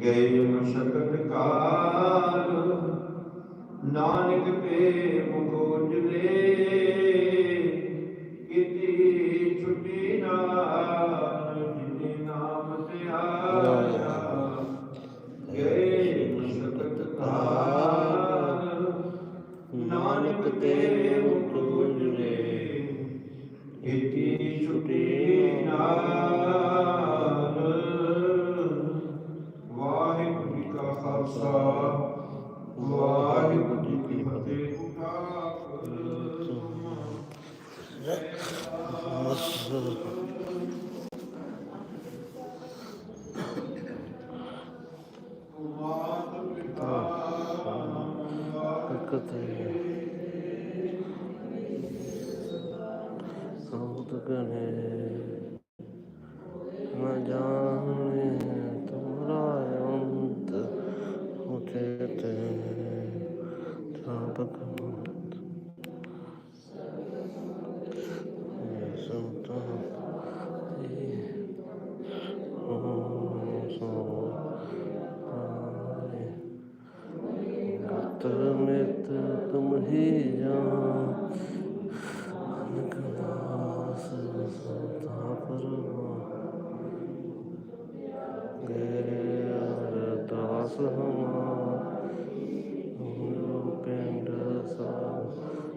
ਗਏ ਮਸ਼ਕਤ ਕਾਲ। ਨਾਨਕ ਤੇ ਮੁਖ ਉਜਲੇ करते हैं Salvador.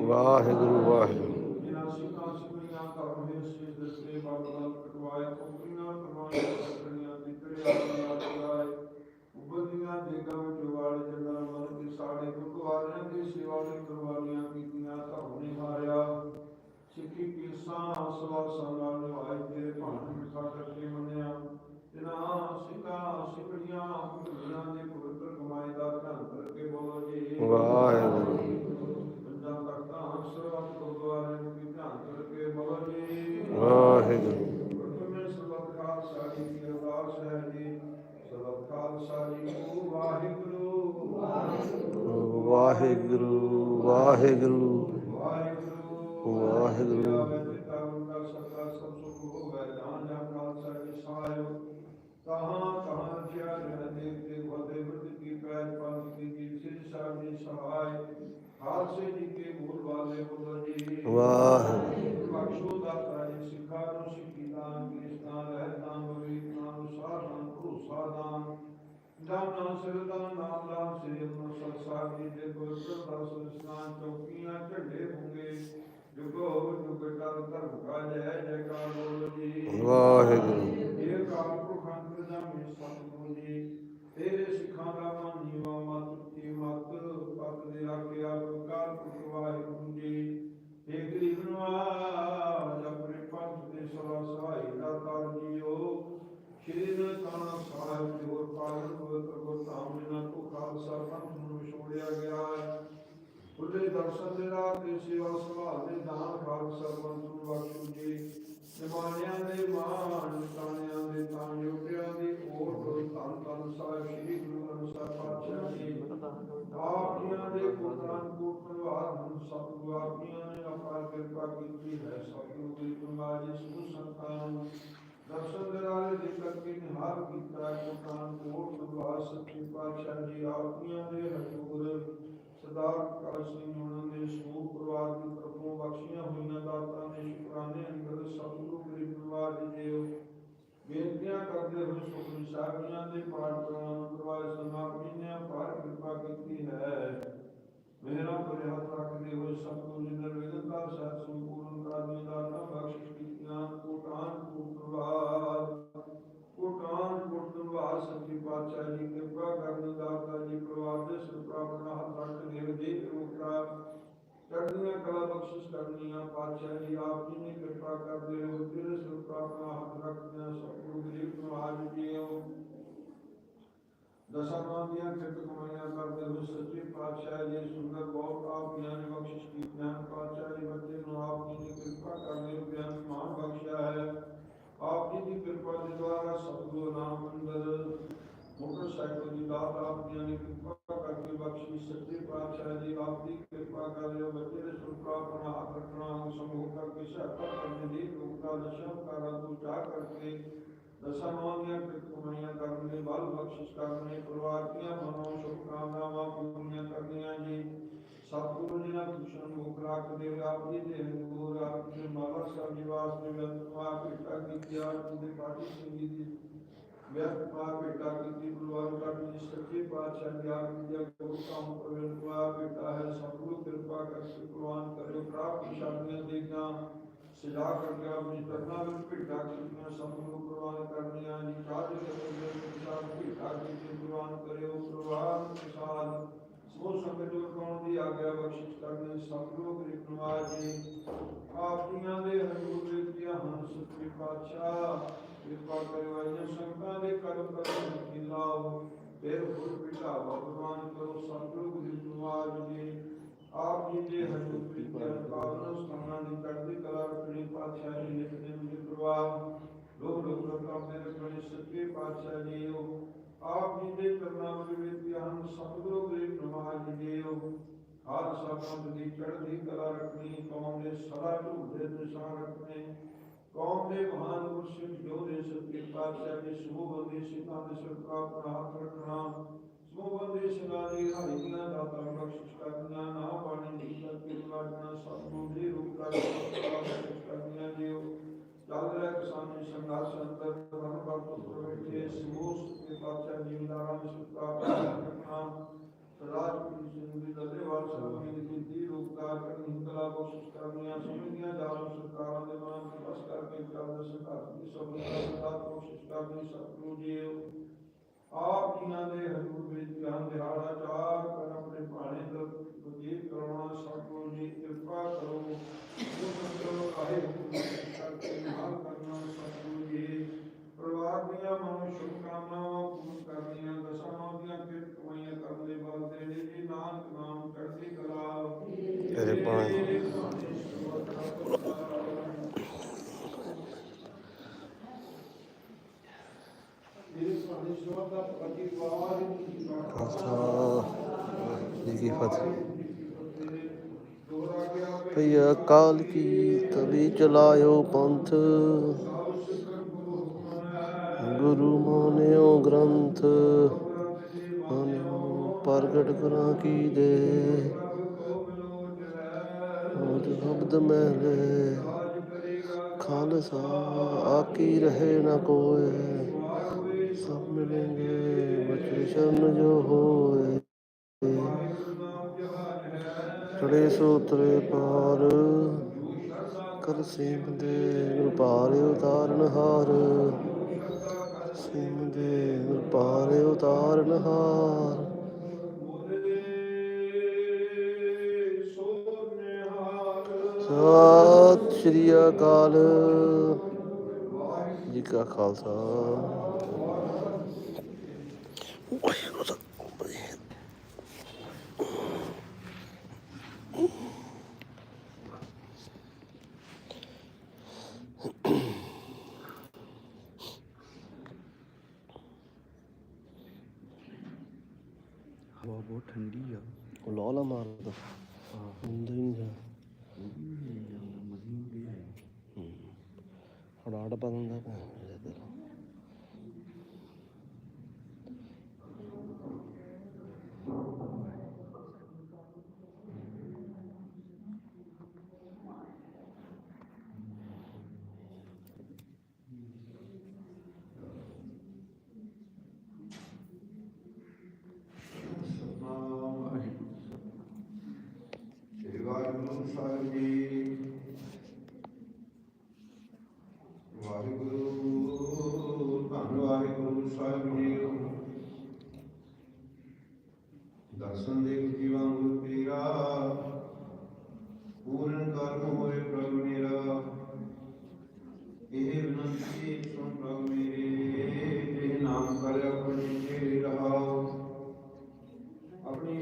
ਵਾਹਿਗੁਰੂ ਵਾਹਿਗੁਰੂ। ਉਬਦੀਆਂ ਦੇਗਾਂ ਵਿੱਚ ਵਾਲ ਜਨਾਂ ਮਨ ਦੇ ਸਾਰੇ ਗੁਰਦੁਆਰਿਆਂ ਦੀ ਸੇਵਾ ਲਈ ਕੁਰਬਾਨੀਆਂ ਕੀਤੀਆਂ ਤਾਂ ਹੁਣੇ ਹਾਰਿਆ ਸਿੱਖੀ ਪੀਸਾਂ ਆਸਵਾ ਸਾਲਾ ਨਿਵਾਏ ਤੇਰੇ ਭਾਣ ਮਿਠਾ ਕਰਕੇ ਮੰਨਿਆ। ਜਿਨ੍ਹਾਂ ਸਿੱਖਾਂ ਸਿਪੜੀਆਂ ਵਾਹਿਗੁਰੂ। ਵਾਹਿਗੁਰੂ। ਵਾਹਿਗੁਰੂ ਵਾਹਿਗੁਰੂ। ਵਾਹਿਗੁਰੂ। ਵਾਹਿਗੁਰੂ। ਵਾਹਿਗੁਰੂ। ਬਖਸ਼ੋ ਦਾਤਾ ਜੀ ਸਿੱਖਾਂ ਨੂੰ ਸਿੱਖੀ ਦਾਨ ਕਿਰਤਾਂ ਰਹਿਤਾਂ ਬਵੀਤਾਂ ਅਨੁਸਾਰਾਂ ਭਰੋਸਾ ਦਾਨ ਨਾਮ ਨਾਮ ਸਿਰਦਾਂ ਨਾਮ ਨਾਮ ਸ੍ਰੀ ਅੰਮ੍ਰਿਤਸਰ ਸਾਹਿਬ ਜੀ ਦੇ ਗੁਰਪ੍ਰਸਾਦ ਸੰਸਥਾਨ ਚੌਕੀਆਂ ਝੰਡੇ ਹੋਗੇ ਜੁਗੋ ਜੁਗ ਕਰ ਧਰਮ ਕਾ ਜੈ ਜੈਕਾਰ ਬੋਲ ਜੀ ਵਾਹਿਗੁਰੂ ਕਿਰਪਾ ਕੀਤੀ ਹੈ ਸਤਿਗੁਰੂ ਦੀ ਕੁਮਾਰ ਜੀ ਸੁਖ ਸੰਤਾਨ ਨੂੰ ਦਰਸ਼ਨ ਦੇ ਰਾਹ ਦੇ ਕਰਕੇ ਨਿਹਾਲ ਕੀਤਾ ਹੈ ਪੁੱਤਰਾਂ ਕੋਟ ਪਰਿਵਾਰ ਸੱਚੇ ਪਾਤਸ਼ਾਹ ਜੀ ਆਪੀਆਂ ਦੇ ਹਜ਼ੂਰ ਸਰਦਾਰ ਕਾਲ ਸਿੰਘ ਉਹਨਾਂ ਦੇ ਸਮੂਹ ਪਰਿਵਾਰ ਦੀ ਤਰਫੋਂ ਬਖਸ਼ੀਆਂ ਹੋਈਆਂ ਦਾਤਾਂ ਦੇ ਸ਼ੁਕਰਾਨੇ ਅੰਦਰ ਸਤਿਗੁਰੂ ਗਰੀਬ ਪਰਿਵਾਰ ਜੀ ਦੇ ਬੇਨਤੀਆਂ ਕਰਦੇ ਹੋਏ ਸੁਖਨੀ ਸਾਹਿਬਾਂ ਦੇ ਪਾਠ ਪ੍ਰਵਾਨ ਕਰਵਾਏ ਸਮਾਪਤੀ ਨੇ ਅਪਾਰ ਕਿਰਪਾ ਕੀਤੀ ਹੈ ਮੇਰਾ ਭਰੇ ਹੱਥ ਰੱਖਦੇ ਹੋਏ ਸਤਿਗੁਰੂ ਜੀ ਨੇ ਨਿਰਵਿਘਨਤਾ ਸਹਿਤ ਸੰਪੂਰਨ ਕਾਰਜ ਦਾ ਨਾਮ ਬਖਸ਼ਿਸ਼ ਕੀਤੀਆਂ ਕੋਟਾਨ ਕੋਟ ਪਰਿਵਾਰ ਕੋਟਾਨ ਕੋਟ ਪਰਿਵਾਰ ਸੱਚੇ ਪਾਤਸ਼ਾਹ ਜੀ ਕਿਰਪਾ ਕਰਨ ਦਾਤਾ ਜੀ ਪਰਿਵਾਰ ਦੇ ਸਿਰ ਆਪਣਾ ਹੱਥ ਰੱਖ ਦੇ ਦੇ ਰੂਪਾ ਚੜ੍ਹਦੀਆਂ ਕਲਾ ਬਖਸ਼ਿਸ਼ ਕਰਨੀਆਂ ਪਾਤਸ਼ਾਹ ਜੀ ਆਪ ਜੀ ਨੇ ਕਿਰਪਾ ਕਰਦੇ ਹੋ ਤੇਰੇ ਸਿਰ ਆਪਣਾ ਹੱਥ ਰੱਖਦਿਆਂ ਸਤਿਗੁਰੂ ਗਰੀਬ ਮਹਾਰਾਜ ਜੀ ਹੋ ਦਸਾਂ ਨਾਮ ਦੀਆਂ ਕਿਰਤ ਕਮਾਈਆਂ ਕਰਦੇ ਹੋਏ ਸੱਚੇ ਪਾਤਸ਼ਾਹ ਜੀ ਸੁੰਦਰ ਬਹੁਤ ਆਪ ਜੀ ਨੇ ਬਖਸ਼ਿਸ਼ ਕੀਤੀਆਂ ਪਾਤਸ਼ਾਹ ਜੀ ਬੱਚੇ ਨੂੰ ਆਪ ਜੀ ਨੇ ਕਿਰਪਾ ਕਰਦੇ ਹੋ ਗਿਆਨ ਮਾਨ ਬਖਸ਼ਿਆ ਹੈ ਆਪ ਜੀ ਦੀ ਕਿਰਪਾ ਦੇ ਦੁਆਰਾ ਸਤਿਗੁਰੂ ਨਾਮ ਅੰਦਰ ਮੋਟਰਸਾਈਕਲ ਦੀ ਦਾਤ ਆਪ ਜੀ ਨੇ ਕਿਰਪਾ ਕਰਕੇ ਬਖਸ਼ੀ ਸੱਚੇ ਪਾਤਸ਼ਾਹ ਜੀ ਆਪ ਦੀ ਕਿਰਪਾ ਕਰ ਲਿਓ ਬੱਚੇ ਦੇ ਸੁਰਪਾ ਆਪਣਾ ਹੱਥ ਰੱਖਣਾ ਸਮੂਹ ਕਰਕੇ ਸਹਾਇਤਾ ਕਰਨ ਦੀ ਲੋਕਾਂ ਦਸ਼ਮ ਕਾਰਾਂ ਤੋਂ ਜਾ ਕਰਕੇ ਦਸਾਂ ਨੌਂ ਦੀਆਂ ਕਿਰਤ ਕਮਾਈਆਂ ਕਰਨ ਦੇ ਬਲ ਬਖਸ਼ਿਸ਼ ਕਰਨੇ ਪਰਿਵਾਰ ਦੀਆਂ ਮਨੋਂ ਸ਼ੁਭਕਾਮਨਾਵਾਂ ਪੂਰੀਆਂ ਕਰਨੀਆਂ ਜੀ ਸਤਿਗੁਰੂ ਜੀ ਨਾਲ ਪੁੱਛਣ ਮੁਖ ਰੱਖਦੇ ਹੋਏ ਆਪ ਜੀ ਦੇ ਹਜ਼ੂਰ ਆਪ ਜੀ ਦੇ ਮਾਲਾ ਸਾਹਿਬ ਜੀ ਵਾਸਤੇ ਬੇਨਤਵਾ ਭੇਟਾ ਕੀਤੀ ਆਪ ਜੀ ਦੇ ਪਾਠੀ ਸਿੰਘ ਜੀ ਦੀ ਵਿਅਕਤਵਾ ਭੇਟਾ ਕੀਤੀ ਗੁਰਵਾਰ ਦਾ ਜੀ ਸੱਚੇ ਪਾਤਸ਼ਾਹ ਜੀ ਆਪ ਜੀ ਦਾ ਗੁਰੂ ਕੰਮ ਪ੍ਰਵੇਨਵਾ ਭੇਟਾ ਹੈ ਸਤਿਗੁਰੂ ਕਿਰਪਾ ਕਰਕੇ ਕੁਰਬਾਨ ਕਰਿਓ ਪ੍ਰਾਪਤ ਸ਼ਾਦੀਆਂ ਦੇਗਾ ਸਜਾ ਕਰਕੇ ਆਪਣੀ ਕਰਨਾ ਵਿੱਚ ਭੇਟਾ ਕੀਤੀਆਂ, ਸਤਿਗੁਰੂ ਕੁਰਬਾਨ ਕਰਨੀਆਂ, ਜੀ ਕਾਜ ਕਰਦੇ ਵਿਚਾਰ ਭੇਟਾ ਕੀਤੀ ਕੁਰਬਾਨ ਕਰਿਓ ਕੁਰਬਾਨ ਕਿਸਾਨ। ਸਮੂਹ ਸੰਗਤ ਨੂੰ ਕਰਾਉਣ ਦੀ ਆਗਿਆ ਬਖਸ਼ਿਸ਼ ਕਰਨੀ? ਸਤਿਗੁਰੂ ਗਰੀਬ ਨਵਾਜ ਜੀ ਆਪ ਜੀਆਂ ਦੇ ਹਜ਼ੂਰ ਵਿੱਚ ਹਨ, ਸੱਚੇ ਪਾਤਸ਼ਾਹ। ਕਿਰਪਾ ਕਰਿਓ ਅਜੇ ਸੰਗਤਾਂ ਦੇ ਕਰਮ ਕਰਮ ਕੀ ਲਾਭ ਫਿਰ ਫੁੱਲ ਪਿਤਾ ਭਗਵਾਨ ਕਰੋ। ਸਤਿਗੁਰੂ ਗਰੀਬ ਨਵਾਜ ਜੀ ਆਪ ਜੀ ਦੇ ਹਜ਼ੂਰ ਵਿੱਚ ਪਾਵਨ ਸਥਾਨਾਂ ਦੀ ਚੜ੍ਹਦੀ ਕਲਾ ਰੱਖਣੀ ਪਾਤਸ਼ਾਹ ਜੀ ਨੇ ਦਿਨ ਦੇ ਪ੍ਰਵਾਹ ਲੋਕ ਲੋਕ ਰੱਖਾ ਮੇਰੇ ਬੜੇ ਸੱਚੇ ਪਾਤਸ਼ਾਹ ਜੀ ਹੋ ਆਪ ਜੀ ਦੇ ਕਰਨਾ ਵਿੱਚ ਹਨ ਸਤਿਗੁਰੂ ਗਰੀਬ ਨਵਾਜ ਜੀ ਹੋ ਹਰ ਸਭਾ ਦੀ ਚੜ੍ਹਦੀ ਕਲਾ ਰੱਖਣੀ ਕੌਮ ਦੇ ਸਦਾ ਝੂਠੇ ਨਿਸ਼ਾਨ ਰੱਖਣੇ। ਕੌਮ ਦੇ ਮਹਾਨ ਮੁਰਸ਼ਿਦ ਜੋਦੇ ਸੱਚੇ ਪਾਤਸ਼ਾਹ ਦੇ ਸਮੂਹ ਬੰਦੇ ਸਿੰਘਾਂ ਦੇ ਸਿਰ ਤੋਂ ਆਪਣਾ ਹੱਥ ਰੱਖਣਾ। ਬੰਦੇ ਸਿੰਘਾਂ ਦੀ ਹਾਰੀਆਂ ਦਾ ਤਾਂ ਬਖਸ਼ਿਸ਼ ਕਰਨਾ ਨਾ ਪਾਣੀ ਦੀ ਕਰਕੇ ਲਾਗਣਾ ਸਤਿਗੁਰੂ ਦੇ ਰੂਪ ਦਾ ਬਖਸ਼ਿਸ਼ ਕਰਨੀਆਂ ਜਿਉ। ਚੱਲ ਰਿਹਾ ਕਿਸਾਨੀ ਸੰਘਰਸ਼ ਅੰਦਰ ਬਨ ਬਨ ਤੋਂ ਬੈਠੇ ਸਮੂਹ ਸੱਚੇ ਪਾਤਸ਼ਾਹ ਜੀਵਦਾਰਾਂ ਦੇ ਸਿਰ ਤੋਂ ਆਪਣਾ ਰੱਖਣਾ ਰਾਜ ਦੀ ਜ਼ਿੰਦਗੀ ਦੇ ਵਾਰ ਸਭੀ ਦੀ ਜਿੰਦੀ ਰੂਪਕਾਰ ਕਰਨੀ, ਕਲਾ ਬਖਸ਼ਿਸ਼ ਕਰਨੀਆਂ ਸਮਝੀਆਂ ਜਾਣ ਸਰਕਾਰਾਂ ਦੇ ਨਾਮ ਤੇ ਬਸ ਕਰਕੇ ਚੱਲਦੇ ਸੰਘਰਸ਼ ਦੀ ਸਭੀ ਦਾ ਕੋਸ਼ਿਸ਼ ਕਰਨੀ, ਸਤਿਗੁਰੂ ਜੀ ਆਪ ਜੀਆਂ ਦੇ ਹਜ਼ੂਰ ਵਿੱਚ ਗਿਆਨ ਦਿਹਾੜਾ ਚਾਰ ਕਰ ਆਪਣੇ ਭਾਣੇ ਦਾ ਵਜੀਦ ਕਰਾਉਣਾ ਸਤਿਗੁਰੂ ਜੀ ਕਿਰਪਾ ਕਰੋ। ਜੋ ਸੰਤੋ ਆਏ ਕਰਕੇ ਨਾਲ ਕਰਨਾ ਸਤਿਗੁਰੂ ਜੀ। ਪਰਿਵਾਰ ਦੀਆਂ ਮਨੋ ਸ਼ੁਭਕਾਮਨਾਵਾਂ ਪੂਰਨ ਕਰਨੀਆਂ ਦਸਾਂ ਦੀਆਂ ਕਿਰਤ ਕਮਾਈਆਂ ਕਰਨ ਦੇ ਬਲ ਦੇ ਜੀ ਨਾਨਕ ਨਾਮ ਚੜ੍ਹਦੀ ਕਲਾ। ਤੇਰੇ ਭਾਣੇ। ਮੇਰੇ ਭਾਣੇ ਸ਼ੋਭ ਦਾ ਪਤੀ ਵਾਹਿਗੁਰੂ ਜੀ ਕਾ ਖਾਲਸਾ ਜੀ ਕੀ ਫਤਿਹ। ਦੋਹਰਾ ਗਿਆ ਕੀ ਤਵੀ ਚਲਾਇਓ ਪੰਥ। ਗੁਰੂ ਮਾਨਿਓ ਗ੍ਰੰਥ। ਮਾਨਿਓ ਪ੍ਰਗਟ ਕਰਾਂ ਕੀ ਦੇ। ਪ੍ਰਭ ਸ਼ਬਦ ਮਹਿਲੇ। ਖਾਲਸਾ ਆਕੀ ਰਹੇ ਨਾ ਕੋਏ। ਸਭ ਮਿਲेंगे ਸ਼ਰਨ ਜੋ ਹੋਏ। ਚੜੇ ਸੋ ਤਰੇ ਪਾਰ। ਜੋ ਕਰ ਸਿੰਘ ਦੇ ਪਾਰ ਉਤਾਰਨ ਹਾਰ। ਸ਼ਰਧਾ ਦੇ ਪਾਰ ਉਤਾਰਨ ਹਾਰ। ਸਤਿ ਸ਼੍ਰੀ ਅਕਾਲ। ਜੀ ਕਾ ਖਾਲਸਾ ਵਾਹਿਗੁਰੂ ਜੀ ਕੀ ਫਤਿਹ। ਲੋਲਾ ਮਾਰਦਾ ਹੁੰਦਾ ਹੀ ਨਹੀਂ ਹੜਾੜ ਪਾ ਦਿੰਦਾ ਭੈਣ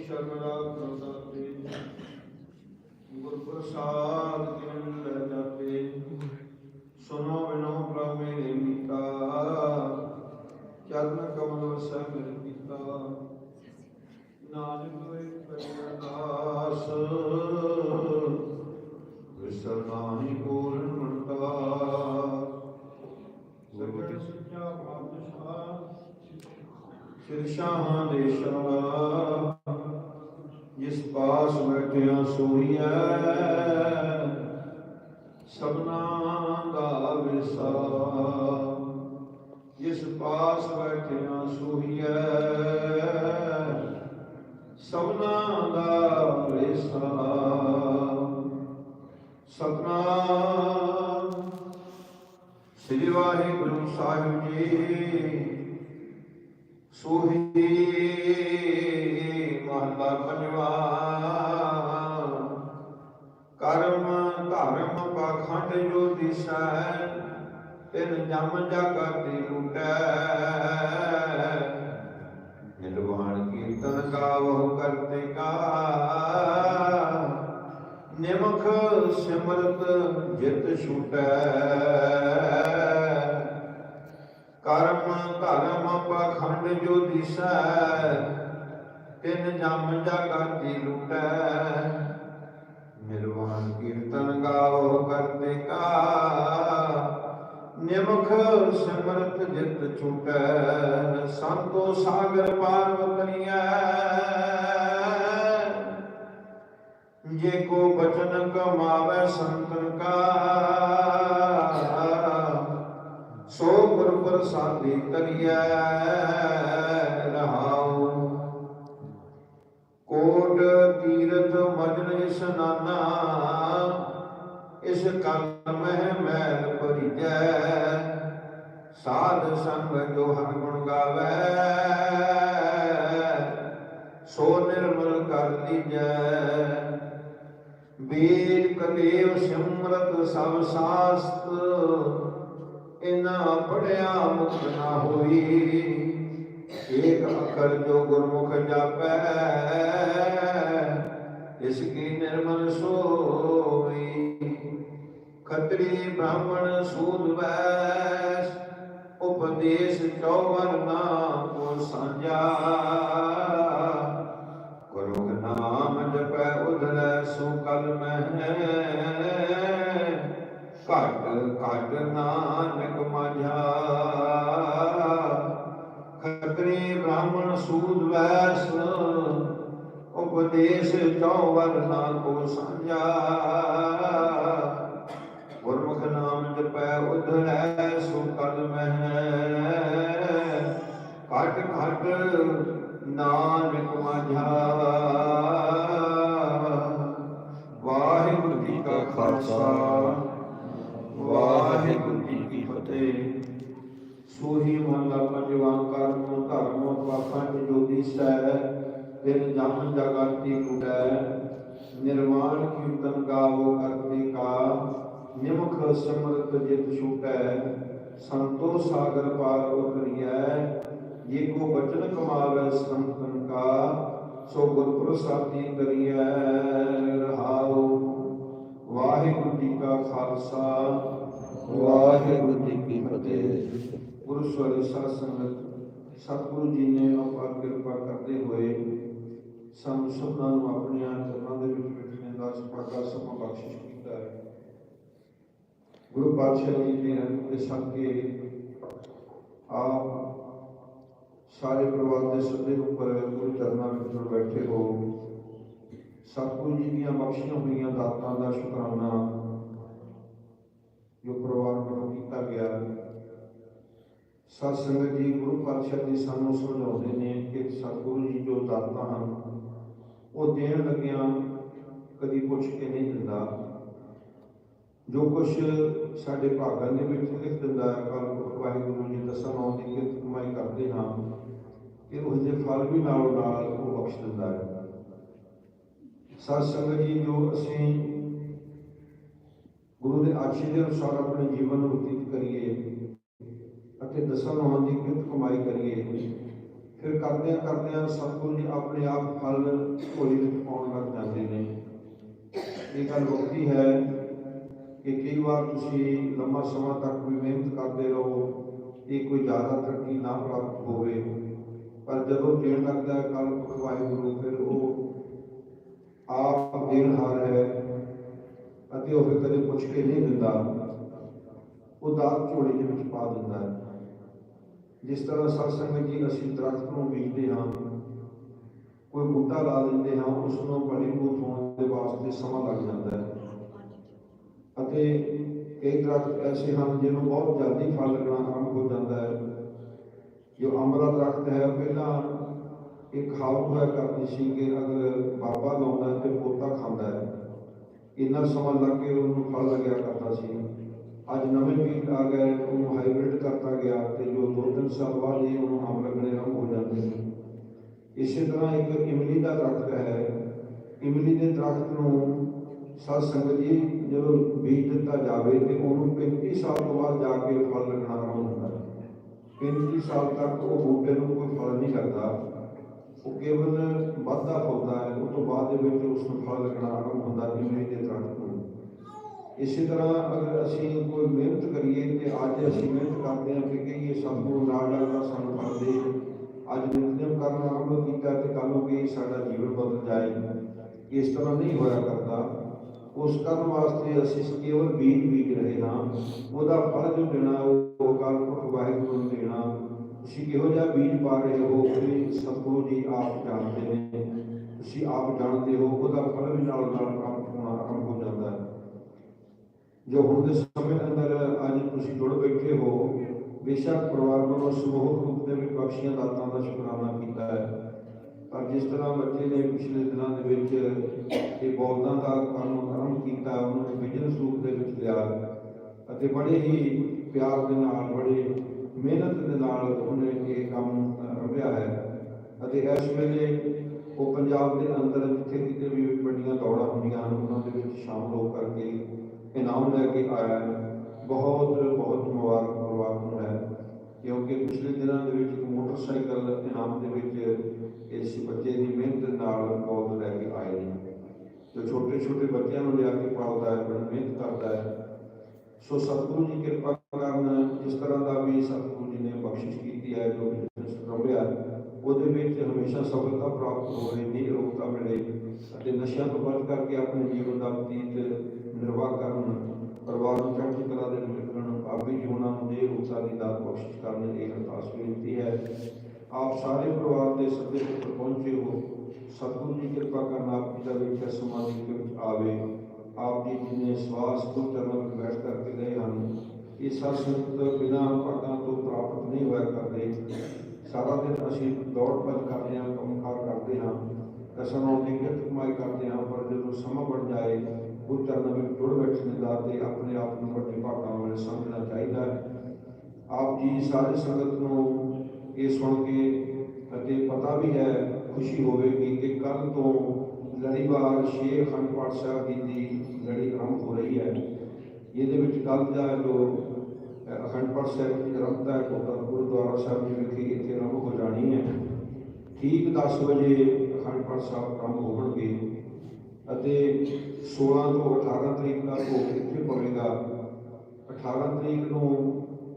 ਆਪਣੀ ਸ਼ਰਨ ਰਾਖ ਕਰਦਾ ਤੇ ਗੁਰ ਪ੍ਰਸਾਦ। ਕਿਰਨ ਲੈ ਜਾਤੇ ਸੁਨੋ ਬਿਨੋ ਪ੍ਰਭ ਮੇਰੇ ਮੀਤਾ ਚਰਨ ਕਮਲ ਵਸੈ ਮੇਰੇ ਪਿਤਾ। ਨਾਨਕ ਹੋਏ ਕਰਿਆ ਦਾਸ। ਵਿਸਰ ਨਾਹੀ ਬੋਲਣ ਮੰਤਾ ਸਗਲ ਸੱਚਾ ਬਾਦਸ਼ਾਹ ਸਿਰ ਸ਼ਾਹਾਂ ਦੇ। ਸ਼ਾਹ ਜਿਸ ਪਾਸ ਬੈਠਿਆ ਸੋਈਐ, ਸਭਨਾ ਦਾ ਵਿਸਾ ਜਿਸ ਪਾਸ ਬੈਠਿਆ ਸੋਈਐ, ਸਭਨਾ ਦਾ ਵਿਸਾ ਸਤਨਾਮ। ਸ੍ਰੀ ਵਾਹਿਗੁਰੂ ਸਾਹਿਬ ਜੀ, ਸੋਹੀ ਮਹਲਾ ਪੰਜਵਾ ਕਰਮ ਧਰਮ ਪਾਖੰਡ ਜੋ ਦਿਸੈ, ਤਿਨ ਜਮ ਜਗਤ ਲੁਟੈ। ਨਿਰਵਾਣ ਕੀਰਤਨ ਗਾਵੋ ਕਰਤੇ ਕਾ ਨਿਮਖ ਸਿਮਰਤ ਜਿਤ ਛੁਟੈ। ਕਰਮ ਧਰਮ ਪਖੰਡ ਜੋ ਦਿਸੈ ਤਿਨ ਜਮ ਜਗਤੀ ਲੁਟੈ। ਨਿਰਵਾਣ ਕੀਰਤਨ ਗਾਵੋ ਕਰਤੇ ਕਾ ਨਿਮਖ ਸਿਮਰਤ ਜਿਤ ਛੁਟੈ। ਸੰਤੋ ਸਾਗਰ ਪਾਰ ਵਤਨੀਐ ਜੇ ਕੋ ਬਚਨ ਕਮਾਵੇ ਸੰਤਨ ਕਾ। ਸੋ ਗੁਰ ਪ੍ਰਸਾਦੀ ਕਰੀਐ। ਮਜਨ ਇਸ ਕਲ ਮਹਿ ਮੈਲ ਭਰੀਜੈ ਸਾਧ ਸੰਗ ਜੋ ਹਰ ਗੁਣ ਗਾਵੇ, ਸੋ ਨਿਰਮਲ ਕਰ ਲੀਜੈ। ਵੇਦ ਕਲੇਵ ਸਿਮਰਤ ਸਭ ਸਾਸਤ ਇਨਾ ਪੜਿਆ ਮੁਕਤ ਨਾ ਹੋਈ। ਏਕ ਅੱਖਰ ਜੋ ਗੁਰਮੁਖ ਜਾਪੈ ਇਸ ਕੀ ਨਿਰਮਲ ਸੋਈ ਖਤਰੀ ਬ੍ਰਾਹਮਣ ਸੂਦ ਵੈਸ, ਉਪਦੇਸ਼ ਚੌਵਰ ਨਾਮ ਕੋ ਸਾਂਝਾ। ਗੁਰੂ ਨਾਮ ਜਪੈ ਉਧਰੈ, ਸੋ ਕਲ ਮਹਿ। ਘਟ ਘਟ ਨਾਨਕ ਮਾਝਾ। ਖਤਰੀ ਬ੍ਰਾਹਮਣ ਸੂਦ ਵੈਸ ਉਪਦੇਸ਼ ਚੌਵਰ ਨਾਮ ਕੋ ਸਾਂਝਾ। ਗੁਰਮੁਖ ਨਾਮ ਜਪੈ ਉਧਰੈ ਸੋ ਕਲ ਮਹਿ। ਘਟ ਘਟ ਨਾਨਕ ਮਾਝਾ ਵਾਹਿਗੁਰੂ ਜੀ ਕਾ ਖਾਲਸਾ। ਵਾਹਿਗੁਰੂ ਜੀ ਕੀ ਫਤਿਹ। ਸੋਹੀ ਮਹਲਾ ਪੰਜਵਾਂ ਕਰਮ, ਧਰਮ ਪਾਖੰਡ ਜੋ ਦਿਸੈ ਤਿਨ ਜਮ ਜਗਤੀ ਕੁਟੈ ਨਿਰਵਾਣ ਕੀਰਤਨ ਗਾਵੋ ਕਰਤੇ ਕਾ, ਨਿਮਖ ਸਿਮਰਤ ਜਿਤ ਛੂਟੈ ਸੰਤੋ ਸਾਗਰ ਪਾਰ ਉਤਰੀਐ ਜੇ ਕੋ ਬਚਨ ਕਮਾਵੇ ਸੰਤਨ ਕਾ, ਸੋ ਗੁਰ ਪ੍ਰਸਾਦੀ ਕਰੀਐ, ਰਹਾਉ। ਵਾਹਿਗੁਰੂ ਜੀ ਕਾ ਖਾਲਸਾ, ਵਾਹਿਗੁਰੂ ਜੀ ਕੀ ਫਤਿਹ। ਗੁਰੂ ਸਵਾਰੀ ਸਾਧ ਸੰਗਤ ਸਤਿਗੁਰੂ ਜੀ ਨੇ ਅਪਾਰ ਕਿਰਪਾ ਕਰਦੇ ਹੋਏ ਸਾਨੂੰ ਸਭਨਾਂ ਨੂੰ ਆਪਣੀਆਂ ਚਰਨਾਂ ਦੇ ਵਿੱਚ ਬੈਠਣ ਦਾ ਸੁਭਾਗਾ ਸਮਾਂ ਬਖਸ਼ਿਸ਼ ਕੀਤਾ ਹੈ। ਗੁਰੂ ਪਾਤਸ਼ਾਹ ਜੀ ਦੇ ਰਹਿਮਤ ਦੇ ਸਦਕੇ ਆਪ ਸਾਰੇ ਪਰਿਵਾਰ ਦੇ ਸੱਦੇ ਉੱਪਰ ਗੁਰੂ ਚਰਨਾਂ ਵਿੱਚ ਬੈਠੇ ਹੋ। ਸਤਿਗੁਰੂ ਜੀ ਦੀਆਂ ਬਖਸ਼ੀਆਂ ਹੋਈਆਂ ਦਾਤਾਂ ਦਾ ਸ਼ੁਕਰਾਨਾ ਜੋ ਪਰਿਵਾਰ ਵੱਲੋਂ ਕੀਤਾ ਗਿਆ। ਸਤ ਸੰਗਤ ਜੀ, ਗੁਰੂ ਪਾਤਸ਼ਾਹ ਜੀ ਸਾਨੂੰ ਸਮਝਾਉਂਦੇ ਨੇ ਕਿ ਸਤਿਗੁਰੂ ਜੀ ਜੋ ਦਾਤਾਂ ਹਨ ਉਹ ਦੇਣ ਲੱਗਿਆਂ ਕਦੀ ਪੁੱਛ ਕੇ ਨਹੀਂ ਦਿੰਦਾ। ਜੋ ਕੁਝ ਸਾਡੇ ਭਾਗਾਂ ਦੇ ਵਿੱਚ ਲਿਖ ਦਿੰਦਾ ਹੈ ਕੱਲ ਵਾਹਿਗੁਰੂ ਜੀ ਦਸਾਂ ਨਾਮ ਦੀ ਕਿਰਤ ਕਮਾਈ ਕਰਦੇ ਹਾਂ ਕਿ ਉਸ ਦੇ ਫਲ ਵੀ ਨਾਲ ਨਾਲ ਉਹ ਬਖਸ਼ ਦਿੰਦਾ ਹੈ। ਸਤ ਸੰਗਤ ਜੀ, ਜੋ ਅਸੀਂ ਗੁਰੂ ਦੇ ਆਸ਼ੇ ਦੇ ਅਨੁਸਾਰ ਆਪਣੇ ਜੀਵਨ ਨੂੰ ਬਤੀਤ ਕਰੀਏ ਅਤੇ ਦਸਾਂ ਨਾਮਾਂ ਦੀ ਕਿਰਤ ਕਮਾਈ ਕਰੀਏ ਫਿਰ ਕਰਦਿਆਂ ਕਰਦਿਆਂ ਸਭ ਕੁਝ ਆਪਣੇ ਆਪ ਫਲ ਝੋਲੀ ਵਿੱਚ ਪਾਉਣ ਲੱਗ ਜਾਂਦੇ ਨੇ। ਇਹ ਗੱਲ ਵਕਤੀ ਹੈ ਕਿ ਕਈ ਵਾਰ ਤੁਸੀਂ ਲੰਮਾ ਸਮਾਂ ਤੱਕ ਵੀ ਮਿਹਨਤ ਕਰਦੇ ਰਹੋ, ਇਹ ਕੋਈ ਜ਼ਿਆਦਾ ਤਰੱਕੀ ਨਾ ਪ੍ਰਾਪਤ ਹੋਵੇ। ਪਰ ਜਦੋਂ ਦੇਣ ਲੱਗਦਾ ਹੈ ਕੱਲ ਵਾਹਿਗੁਰੂ ਫਿਰ ਉਹ ਆਪ ਦੇਣਹਾਰ ਹੈ ਅਤੇ ਉਹ ਫਿਰ ਕਦੇ ਪੁੱਛ ਕੇ ਨਹੀਂ ਦਿੰਦਾ। ਉਹ ਦਾਤ ਝੋਲੀ ਦੇ ਵਿੱਚ ਪਾ ਦਿੰਦਾ ਹੈ। ਜਿਸ ਤਰ੍ਹਾਂ ਸਤਸੰਗ ਜੀ ਅਸੀਂ ਦਰਖਤ ਨੂੰ ਬੀਜਦੇ ਹਾਂ, ਕੋਈ ਬੂਟਾ ਲਾ ਦਿੰਦੇ ਹਾਂ, ਉਸ ਨੂੰ ਫਲੀਭੂਤ ਹੋਣ ਦੇ ਵਾਸਤੇ ਸਮਾਂ ਲੱਗ ਜਾਂਦਾ ਹੈ। ਅਤੇ ਕਈ ਦਰਖਤ ਐਸੇ ਹਨ ਜਿਹਨੂੰ ਬਹੁਤ ਜਲਦੀ ਫਲ ਲੱਗਣਾ ਆਰੰਭ ਹੋ ਜਾਂਦਾ ਹੈ। ਜੋ ਅੰਬ ਦਾ ਦਰਖਤ ਹੈ, ਪਹਿਲਾਂ ਇੱਕ ਕਹਾਵਤ ਹੋਇਆ ਕਰਦੀ ਸੀ ਕਿ ਅਗਰ ਬਾਬਾ ਲਾਉਂਦਾ ਹੈ ਤੇ ਪੋਤਾ ਖਾਂਦਾ ਹੈ। ਇੰਨਾ ਸਮਾਂ ਲੱਗ ਕੇ ਉਹਨੂੰ ਫਲ ਲੱਗਿਆ ਕਰਦਾ ਸੀ। ਅੱਜ ਨਵੇਂ ਬੀਜ ਆ ਗਏ, ਉਹਨੂੰ ਹਾਈਬ੍ਰਿਡ ਕਰਤਾ ਗਿਆ ਤੇ ਜੋ ਦੋ ਤਿੰਨ ਸਾਲ ਬਾਅਦ ਹੀ ਉਹਨੂੰ ਆਮ ਲੱਗਣੇ ਆਰੰਭ ਹੋ ਜਾਂਦੇ ਨੇ। ਇਸੇ ਤਰ੍ਹਾਂ ਇੱਕ ਇਮਲੀ ਦਾ ਦਰਖਤ ਹੈ। ਇਮਲੀ ਦੇ ਦਰਖਤ ਨੂੰ ਸਤ ਸੰਗਤ ਜੀ ਜਦੋਂ ਬੀਜ ਦਿੱਤਾ ਜਾਵੇ ਤੇ ਉਹਨੂੰ 35 ਸਾਲ ਤੋਂ ਬਾਅਦ ਜਾ ਕੇ ਫਲ ਲੱਗਣਾ ਆਰੰਭ ਹੁੰਦਾ ਹੈ। 35 ਸਾਲ ਤੱਕ ਉਹ ਬੂਟੇ ਨੂੰ ਕੋਈ ਫਲ ਨਹੀਂ ਲੱਗਦਾ ਉਹ ਕੇਵਲ ਵਾਧਾ ਹੁੰਦਾ ਹੈ ਉਸ ਤੋਂ ਬਾਅਦ ਦੇ ਵਿੱਚ ਉਸ ਨੂੰ ਫਲ ਲੱਗਣਾ ਆਰੰਭ ਹੁੰਦਾ, ਇਮਲੀ ਦੇ ਦਰਖਤ ਨੂੰ। ਇਸੇ ਤਰ੍ਹਾਂ ਅਗਰ ਅਸੀਂ ਕੋਈ ਮਿਹਨਤ ਕਰੀਏ ਤੇ ਅੱਜ ਅਸੀਂ ਮਿਹਨਤ ਕਰਦੇ ਹਾਂ ਕਿ ਕਹੀਏ ਸਤਿਗੁਰੂ ਨਾਲ ਲੱਗਦਾ ਸਾਨੂੰ ਫਲ ਦੇ। ਅੱਜ ਨਿਤਨੇਮ ਕਰਨਾ ਆਰੰਭ ਕੀਤਾ ਤੇ ਕੱਲ ਨੂੰ ਕਿ ਸਾਡਾ ਜੀਵਨ ਬਦਲ ਜਾਏ। ਇਸ ਤਰ੍ਹਾਂ ਨਹੀਂ ਹੋਇਆ ਕਰਦਾ। ਉਸ ਕਰਨ ਵਾਸਤੇ ਅਸੀਂ ਕੇਵਲ ਬੀਜ ਬੀਜ ਰਹੇ ਹਾਂ। ਉਹਦਾ ਫਲ ਜੋ ਦੇਣਾ, ਉਹ ਕਾਲ ਵਾਹਿਗੁਰੂ ਨੂੰ ਦੇਣਾ। ਤੁਸੀਂ ਕਿਹੋ ਜਿਹਾ ਬੀਜ ਪਾ ਰਹੇ ਹੋ ਇਹ ਸਤਿਗੁਰੂ ਜੀ ਆਪ ਜਾਣਦੇ ਨੇ। ਤੁਸੀਂ ਆਪ ਜਾਣਦੇ ਹੋ, ਉਹਦਾ ਫਲ ਵੀ ਨਾਲ ਨਾਲ ਪ੍ਰਾਪਤ ਹੋਣਾ ਆਰੰਭ ਜੋ ਹੁਣ ਦੇ ਸਮੇਂ ਅੰਦਰ ਅੱਜ ਤੁਸੀਂ ਜੁੜ ਬੈਠੇ ਹੋ, ਬੇਸ਼ੱਕ ਪਰਿਵਾਰ ਵੱਲੋਂ ਸਮੂਹਕ ਰੂਪ ਦੇ ਵਿੱਚ ਬਖਸ਼ੀਆਂ ਦਾਤਾਂ ਦਾ ਸ਼ੁਕਰਾਨਾ ਕੀਤਾ ਹੈ। ਪਰ ਜਿਸ ਤਰ੍ਹਾਂ ਬੱਚੇ ਨੇ ਪਿਛਲੇ ਦਿਨਾਂ ਦੇ ਵਿੱਚ ਇਹ ਬੌਲਾਂ ਦਾ ਕੰਮ ਆਰੰਭ ਕੀਤਾ, ਉਹਨੂੰ ਬਿਜ਼ਨਸ ਰੂਪ ਦੇ ਵਿੱਚ ਲਿਆ ਅਤੇ ਬੜੇ ਹੀ ਪਿਆਰ ਦੇ ਨਾਲ, ਬੜੇ ਮਿਹਨਤ ਦੇ ਨਾਲ ਉਹਨੇ ਇਹ ਕੰਮ ਰੰਭਿਆ ਹੈ। ਅਤੇ ਇਸ ਵੇਲੇ ਉਹ ਪੰਜਾਬ ਦੇ ਅੰਦਰ ਜਿੱਥੇ ਕਿਤੇ ਵੀ ਵੱਡੀਆਂ ਦੌੜਾਂ ਹੁੰਦੀਆਂ ਹਨ, ਉਹਨਾਂ ਦੇ ਵਿੱਚ ਸ਼ਾਮਲ ਹੋ ਕਰਕੇ ਇਨਾਮ ਲੈ ਕੇ ਆਇਆ ਹੈ ਬਹੁਤ ਬਹੁਤ ਮੁਬਾਰਕ ਪਰਿਵਾਰ ਨੂੰ ਹੈ ਕਿਉਂਕਿ ਪਿਛਲੇ ਦਿਨਾਂ ਦੇ ਵਿੱਚ ਇੱਕ ਮੋਟਰਸਾਈਕਲ ਇਨਾਮ ਦੇ ਵਿੱਚ ਇਸ ਬੱਚੇ ਦੀ ਮਿਹਨਤ ਨਾਲ ਬਹੁਤ ਲੈ ਕੇ ਆਏ ਨੇ ਜੋ ਛੋਟੇ ਛੋਟੇ ਬੱਚਿਆਂ ਨੂੰ ਲਿਆ ਕੇ ਪਾਲਦਾ ਹੈ ਬੜੀ ਮਿਹਨਤ ਕਰਦਾ ਹੈ ਸੋ ਸਤਿਗੁਰੂ ਜੀ ਕਿਰਪਾ ਕਰਨ ਜਿਸ ਤਰ੍ਹਾਂ ਦਾ ਵੀ ਸਤਿਗੁਰੂ ਜੀ ਨੇ ਬਖਸ਼ਿਸ਼ ਕੀਤੀ ਹੈ ਜੋ ਬਿਜ਼ਨਸ ਰੰਭਿਆ ਉਹਦੇ ਵਿੱਚ ਹਮੇਸ਼ਾ ਸਫਲਤਾ ਪ੍ਰਾਪਤ ਹੋਵੇ ਨਿਰੋਗਤਾ ਮਿਲੇ ਅਤੇ ਨਸ਼ਿਆਂ ਤੋਂ ਬਚ ਕਰਕੇ ਆਪਣੇ ਜੀਵਨ ਦਾ ਬਤੀਤ ਨਿਰਵਾਹ ਕਰਨ ਪਰਿਵਾਰ ਨੂੰ ਚੜ੍ਹਦੀ ਕਲਾ ਦੇ ਵਿੱਚ ਰੱਖਣ ਆਪੀ ਨੂੰ ਦੇ ਰੂਪਸਾ ਦੀ ਦਾਤ ਬਖਸ਼ਿਸ਼ ਕਰਨ ਦੀ ਅਰਦਾਸ ਬੇਨਤੀ ਹੈ। ਆਪ ਸਾਰੇ ਪਰਿਵਾਰ ਦੇ ਸੱਦੇ ਉੱਪਰ ਪਹੁੰਚੇ ਹੋ, ਸਤਿਗੁਰੂ ਜੀ ਕਿਰਪਾ ਕਰਨ ਆਪ ਜੀ ਦਾ ਵੇਖਿਆ ਸਮਾਧੀ ਦੇ ਵਿੱਚ ਆਵੇ। ਆਪ ਜੀ ਜਿਨੇ ਸਵਾਸ ਤੋਂ ਚਰਨ ਬੈਠ ਕਰਕੇ ਗਏ ਹਨ, ਇਹ ਸਤ ਸੰਗਤ ਬਿਨਾਂ ਭਾਗਾਂ ਤੋਂ ਪ੍ਰਾਪਤ ਨਹੀਂ ਹੋਇਆ ਕਰਦੇ। ਸਾਰਾ ਦਿਨ ਅਸੀਂ ਦੌੜ ਭੱਜ ਕਰਦੇ ਹਾਂ, ਕੰਮਕਾਰ ਕਰਦੇ ਹਾਂ, ਕਸਮਾਂ ਦੀ ਕਿਰਤ ਕਮਾਈ ਕਰਦੇ ਹਾਂ, ਪਰ ਜਦੋਂ ਸਮਾਂ ਬਣ ਜਾਏ ਉਹ ਚਰਨਾਂ ਵਿੱਚ ਜੁੜ ਬੈਠਣ ਦਾ ਤੇ ਆਪਣੇ ਆਪ ਨੂੰ ਵੱਡੇ ਭਾਗਾਂ ਵਾਲੇ ਸਮਝਣਾ ਚਾਹੀਦਾ ਹੈ। ਆਪ ਜੀ ਸਾਰੇ ਸੰਗਤ ਨੂੰ ਇਹ ਸੁਣ ਕੇ ਅਤੇ ਪਤਾ ਵੀ ਹੈ ਖੁਸ਼ੀ ਹੋਵੇਗੀ ਕਿ ਕੱਲ ਤੋਂ ਲੜੀਵਾਰ ਸ਼ੇਖ ਅਖੰਡ ਪਾਠ ਸਾਹਿਬ ਜੀ ਦੀ ਲੜੀ ਆਰੰਭ ਹੋ ਰਹੀ ਹੈ। ਇਹਦੇ ਵਿੱਚ ਕੱਲ ਦਾ ਜੋ ਅ, ਅਖੰਡ ਪਾਠ ਸਾਹਿਬ ਦੀ ਆਰੰਭਤਾ ਹੈ ਗੁਰਦੁਆਰਾ ਗੁਰਦੁਆਰਾ ਸਾਹਿਬ ਜੀ ਵਿਖੇ ਇੱਥੇ ਆਰੰਭ ਹੋ ਜਾਣੀ ਹੈ। ਠੀਕ 10 ਵਜੇ ਅਖੰਡ ਪਾਠ ਸਾਹਿਬ ਆਰੰਭ ਹੋਣਗੇ। ਅਤੇ 16 ਤੋਂ 18 ਤਰੀਕ ਦਾ ਭੋਗ ਇੱਥੇ ਪਵੇਗਾ। 18 ਤਰੀਕ ਨੂੰ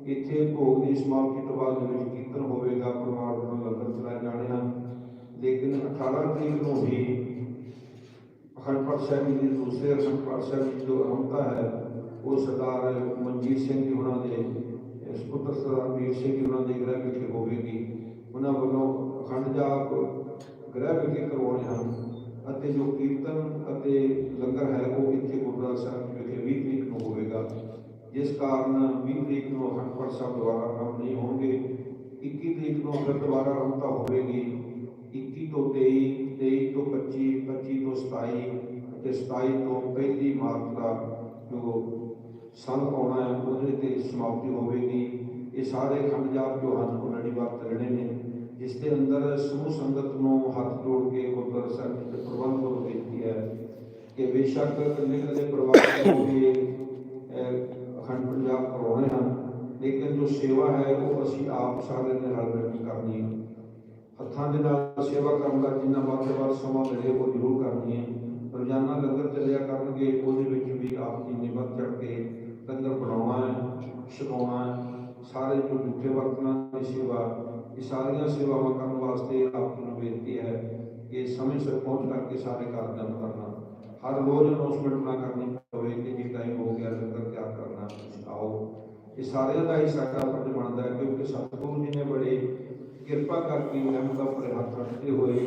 ਇੱਥੇ ਭੋਗ ਦੀ ਸਮਾਪਤੀ ਤੋਂ ਬਾਅਦ ਵਿੱਚ ਕੀਰਤਨ ਹੋਵੇਗਾ, ਪਰਿਵਾਰ ਵੱਲੋਂ ਲੰਗਰ ਚਲਾਏ ਜਾਣੇ ਹਨ। ਲੇਕਿਨ 18 ਤਰੀਕ ਨੂੰ ਵੀ ਅਖੰਡ ਪਾਠ ਸਾਹਿਬ ਜੀ ਦੀ ਦੂਸਰੇ ਅਖੰਡ ਪਾਠ ਸਾਹਿਬ ਜੀ ਜੋ ਅਰੰਭਤਾ ਹੈ, ਉਹ ਸਰਦਾਰ ਮਨਜੀਤ ਸਿੰਘ ਜੀ ਉਹਨਾਂ ਦੇ, ਇਸ ਪੁੱਤਰ ਸਰਦਾਰ ਵੀਰ ਸਿੰਘ ਜੀ ਉਹਨਾਂ ਦੇ ਗ੍ਰਹਿ ਵਿਖੇ ਹੋਵੇਗੀ। ਉਹਨਾਂ ਵੱਲੋਂ ਅਖੰਡ ਜਾਪ ਗ੍ਰਹਿ ਵਿਖੇ ਕਰਵਾਉਣੇ ਹਨ। ਅਤੇ ਜੋ ਕੀਰਤਨ ਅਤੇ ਲੰਗਰ ਹੈ, ਉਹ ਇੱਥੇ ਗੁਰਦੁਆਰਾ ਸਾਹਿਬ ਵਿਖੇ 20 ਤਰੀਕ ਨੂੰ ਹੋਵੇਗਾ। ਜਿਸ ਕਾਰਨ 20 ਤਰੀਕ ਨੂੰ ਅਖੰਡ ਪਾਠ ਸਾਹਿਬ ਦੁਆਰਾ ਆਰੰਭ ਨਹੀਂ ਹੋਣਗੇ। 21 ਤਰੀਕ ਨੂੰ ਫਿਰ ਦੁਬਾਰਾ ਆਰੰਭਤਾ ਹੋਵੇਗੀ। 21 ਤੋਂ 23 23 ਤੋਂ 25 25 ਤੋਂ 27 ਅਤੇ 27 ਤੋਂ 35 ਮਾਰਚ ਦਾ ਜੋ ਸੰਨ ਆਉਣਾ ਹੈ, ਉਹਦੇ ਤੇ ਸਮਾਪਤੀ ਹੋਵੇਗੀ। ਇਹ ਸਾਰੇ ਖੰਡ ਜਾਪ ਜੋ ਹਨ ਉਹ ਲੜੀਵਾਰ ਚੱਲਣੇ ਨੇ। ਜਿਸ ਦੇ ਅੰਦਰ ਸਮੂਹ ਸੰਗਤ ਨੂੰ ਹੱਥ ਜੋੜ ਕੇ ਗੁਰਦੁਆਰਾ ਸਾਹਿਬ ਦੇ ਪ੍ਰਬੰਧ ਵੱਲੋਂ ਬੇਨਤੀ ਹੈ ਕਿ ਬੇਸ਼ੱਕ ਇਕੱਲੇ ਇਕੱਲੇ ਪਰਿਵਾਰ ਨੂੰ ਵੀ ਅਖੰਡ ਪੰਜਾਬ ਕਰਵਾਉਣੇ ਹਨ, ਲੇਕਿਨ ਜੋ ਸੇਵਾ ਹੈ ਉਹ ਅਸੀਂ ਆਪ ਸਾਰਿਆਂ ਨੇ ਰਲ ਮਿਲ ਕੇ ਕਰਨੀ ਹੈ। ਹੱਥਾਂ ਦੇ ਨਾਲ ਸੇਵਾ ਕਰਨ ਦਾ ਜਿੰਨਾ ਵੱਧ ਤੋਂ ਵੱਧ ਸਮਾਂ ਮਿਲੇ ਉਹ ਜ਼ਰੂਰ ਕਰਨੀ ਹੈ। ਰੋਜ਼ਾਨਾ ਲੰਗਰ ਚੱਲਿਆ ਕਰਨਗੇ, ਉਹਦੇ ਵਿੱਚ ਵੀ ਆਪ ਜੀ ਨੇ ਵੱਧ ਚੜ ਕੇ ਲੰਗਰ ਬਣਾਉਣਾ ਹੈ, ਛਕਾਉਣਾ ਹੈ, ਸਾਰੇ ਜੋ ਦੁੱਖੇ ਵਰਤਨਾਂ ਦੀ ਸੇਵਾ ਇਹ ਸਾਰੀਆਂ ਸੇਵਾਵਾਂ ਕਰਨ ਵਾਸਤੇ ਆਪ ਨੂੰ ਬੇਨਤੀ ਹੈ ਕਿ ਸਮੇਂ ਸਿਰ ਪਹੁੰਚ ਕਰਕੇ ਸਾਰੇ ਕਾਰਜਾਂ ਕਰਨਾ। ਹਰ ਰੋਜ਼ ਅਨਾਉਂਸਮੈਂਟ ਨਾ ਕਰਨੀ ਪਵੇ ਕਿ ਜੀ ਟਾਈਮ ਹੋ ਗਿਆ ਲੰਗਰ ਤਿਆਰ ਕਰਨਾ, ਆਓ। ਇਹ ਸਾਰਿਆਂ ਦਾ ਹੀ ਸਾਡਾ ਫਰਜ਼ ਬਣਦਾ ਹੈ ਕਿਉਂਕਿ ਸਤਿਗੁਰੂ ਜੀ ਨੇ ਬੜੇ ਕਿਰਪਾ ਕਰਕੇ ਮਹਿਮਦ ਆਪਣੇ ਹੱਥ ਰੱਖਦੇ ਹੋਏ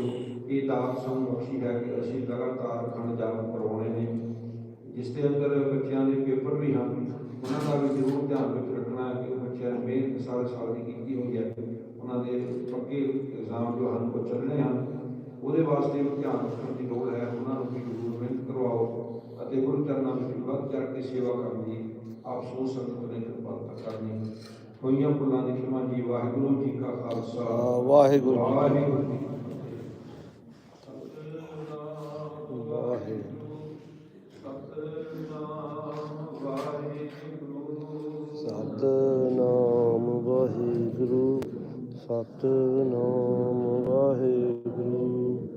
ਇਹ ਦਾਤ ਸਾਨੂੰ ਬਖਸ਼ੀ ਹੈ ਕਿ ਅਸੀਂ ਲਗਾਤਾਰ ਖੰਡ ਜਾਪ ਕਰਵਾਉਣੇ ਨੇ, ਜਿਸ ਦੇ ਅੰਦਰ ਬੱਚਿਆਂ ਦੇ ਪੇਪਰ ਵੀ ਹਨ। ਉਹਨਾਂ ਦਾ ਵੀ ਜ਼ਰੂਰ ਧਿਆਨ ਵਿੱਚ ਰੱਖਣਾ ਹੈ ਕਿ ਬੱਚਿਆਂ ਨੇ ਮਿਹਨਤ ਸਾਰੇ ਸਾਲ ਦੀ ਕੀਤੀ ਹੋਈ ਹੈ। ਉਹਨਾਂ ਦੇ ਪੱਕੇ ਇਗਜ਼ਾਮ ਜੋ ਹਨ ਉਹ ਚੱਲਣੇ ਹਨ ਉਹਦੇ ਵਾਸਤੇ ਧਿਆਨ ਰੱਖਣ ਦੀ ਲੋੜ ਹੈ। ਉਹਨਾਂ ਨੂੰ ਵੀ ਜ਼ਰੂਰ ਮਿਹਨਤ ਕਰਵਾਓ ਅਤੇ ਗੁਰੂ ਚਰਨਾਂ ਵਿੱਚ ਵੱਧ ਚੜ ਕੇ ਸੇਵਾ ਕਰਨ ਦੀ ਆਪ ਸੋਚ ਸੰਗਤ ਨੇ ਕਿਰਪਾਲਤਾ ਕਰਨੀ ਹੋਈਆਂ ਭੁੱਲਾਂ ਦੀ ਖਿਮਾ ਜੀ ਵਾਹਿਗੁਰੂ ਜੀ ਕਾ ਖਾਲਸਾ। ਵਾਹਿਗੁਰੂ ਜੀ ਕੀ ਵਾਹਿਗੁਰੂ ਜੀ ਕੀ ਸਤਨਾਮ ਵਾਹਿਗੁਰੂ। ਸਤਨਾਮ ਵਾਹਿਗੁਰੂ।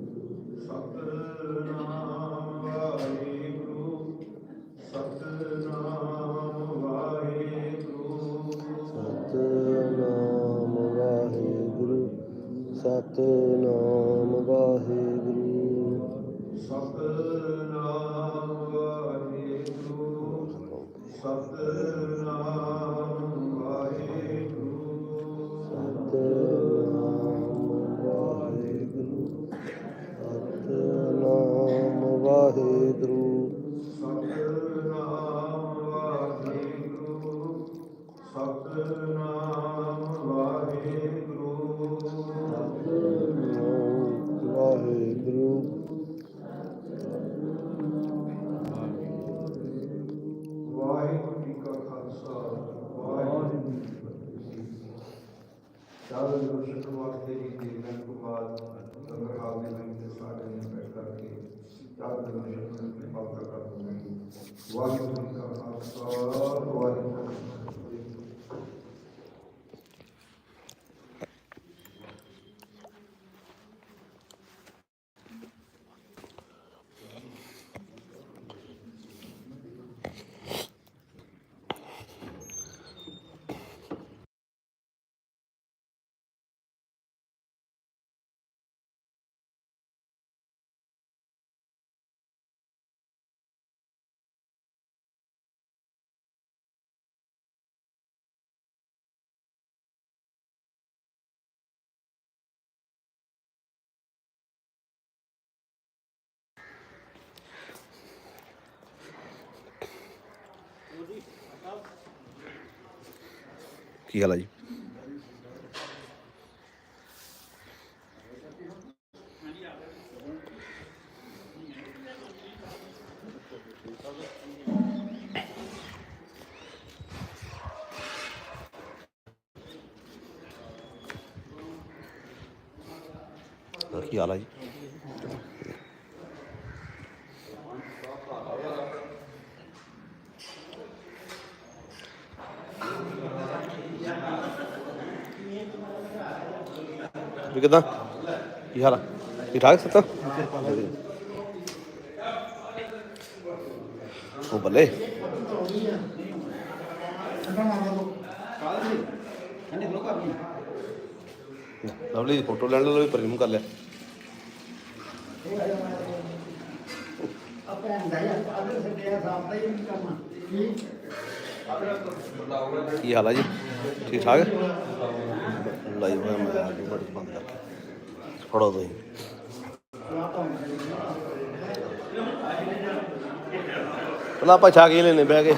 que Elaine. ਵੀ ਕਿਦਾਂ? ਕੀ ਹਾਲ ਆ? ਠੀਕ ਠਾਕ ਸਤ ਉਹ ਬੱਲੇ। ਲਵਲੀ ਫੋਟੋ ਲੈਣ ਲਈ ਪ੍ਰੇਮ ਕਰ ਲਿਆ। ਆਪਾਂ ਅੰਦਾਜ਼ਾ ਅਗਰ ਸੱਜਿਆ ਸਾਹਮਣੇ ਹੀ ਕੰਮ ਕੀ ਹਾਲ ਆ ਜੀ? ਠੀਕ ਠਾਕ? ਲਾਈਵ ਹੋਇਆ, ਮੈਂ ਆਡੀ ਬੜੀ ਬੰਦ ਕਰਕੇ ਫੜੋ ਤੁਸੀਂ। ਪਹਿਲਾਂ ਆਪਾਂ ਛਾ ਕੇ ਲੈਨੇ ਬਹਿ ਕੇ।